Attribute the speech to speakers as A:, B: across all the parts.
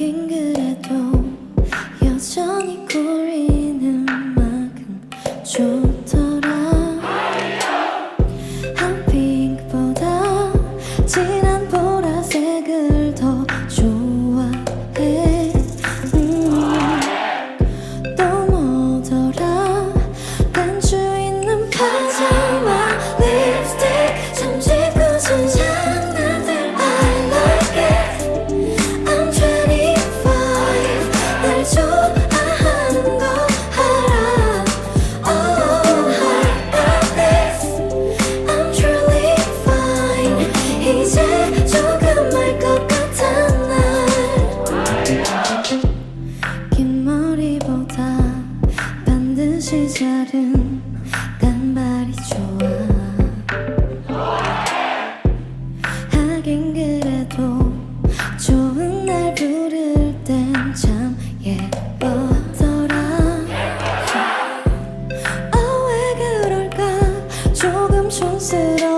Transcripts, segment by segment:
A: 그래도 여전히 shows it.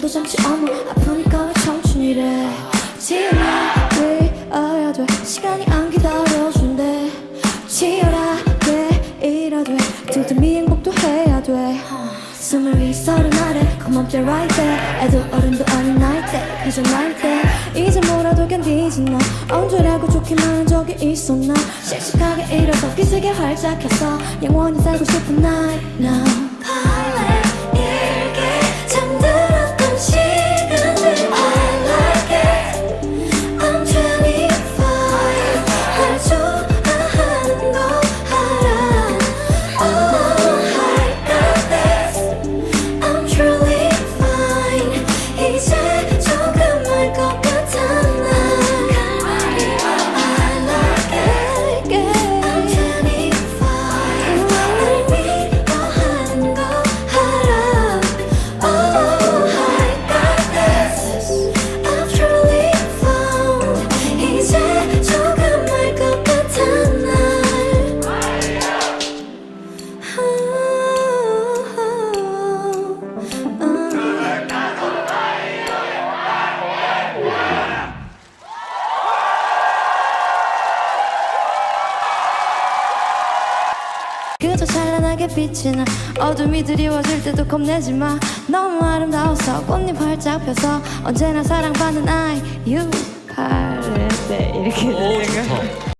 A: 기쁨도 잠시 어머 아프니까 왜 청춘이래? 지나을 알아야 돼. 시간이 안 기다려준대. 치열하게 일해야 돼. 틈틈이 행복도 해야 돼. 스물위 서른 아래 there right there. 애도 어른도 아닌 나이 때 그저 나이 때. 이제 뭐라도 견디지 너 언제라고 좋기만 한 적이 있었나? 씩씩하게 일어서 기세게 활짝 켰어. 영원히 살고 싶은 now 팔 저 찬란하게 빛이 나. 어둠이 드리워질 때도 겁내지 마. 너무 아름다워서 꽃잎 활짝 펴서 언제나 사랑받는 아이 You. 파르데 이렇게
B: 오 좋다.